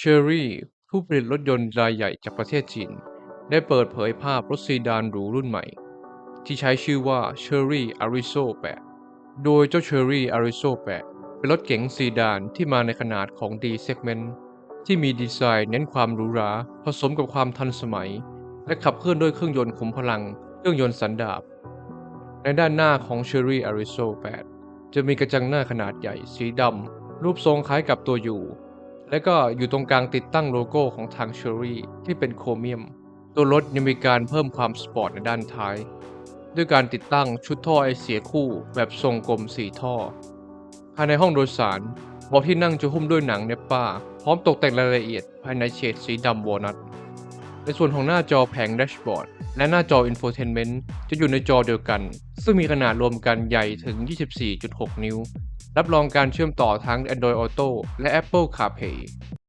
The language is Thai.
Chery ผู้ผลิตรถยนต์รายใหญ่จากประเทศจีน ได้เปิดเผยภาพรถซีดานหรูรุ่นใหม่ ที่ใช้ชื่อว่า Chery Arizo 8 โดยเจ้า Chery Arizo 8 เป็นรถเก๋งซีดานที่มาในขนาดของ D segment ที่มีดีไซน์เน้นความหรูหราผสมกับความทันสมัย และขับเคลื่อนด้วยเครื่องยนต์ขุมพลัง เครื่องยนต์สันดาปในด้านหน้าของ Chery Arizo 8 จะมีกระจังหน้าขนาดใหญ่สีดำรูปทรงคล้ายกับตัวอยู่ และก็อยู่ตรงกลางติดตั้งโลโก้ของทาง Chery ที่เป็นโครเมียม ตัวรถยังมีการเพิ่มความสปอร์ตในด้านท้าย ด้วยการติดตั้งชุดท่อไอเสียคู่แบบทรงกลม4ท่อ ภายในห้องโดยสารเบาะที่นั่งจะหุ้มด้วยหนังเนปป้า พร้อมตกแต่งรายละเอียดภายในเฉดสีดำวอลนัทในส่วนของหน้าจอแผงแดชบอร์ดและหน้าจออินโฟเทนเมนต์จะอยู่ในจอเดียวกัน ซึ่งมีขนาดรวมกันใหญ่ถึง 24.6 นิ้ว รับรองการเชื่อมต่อทั้ง Android Auto และ Apple CarPlay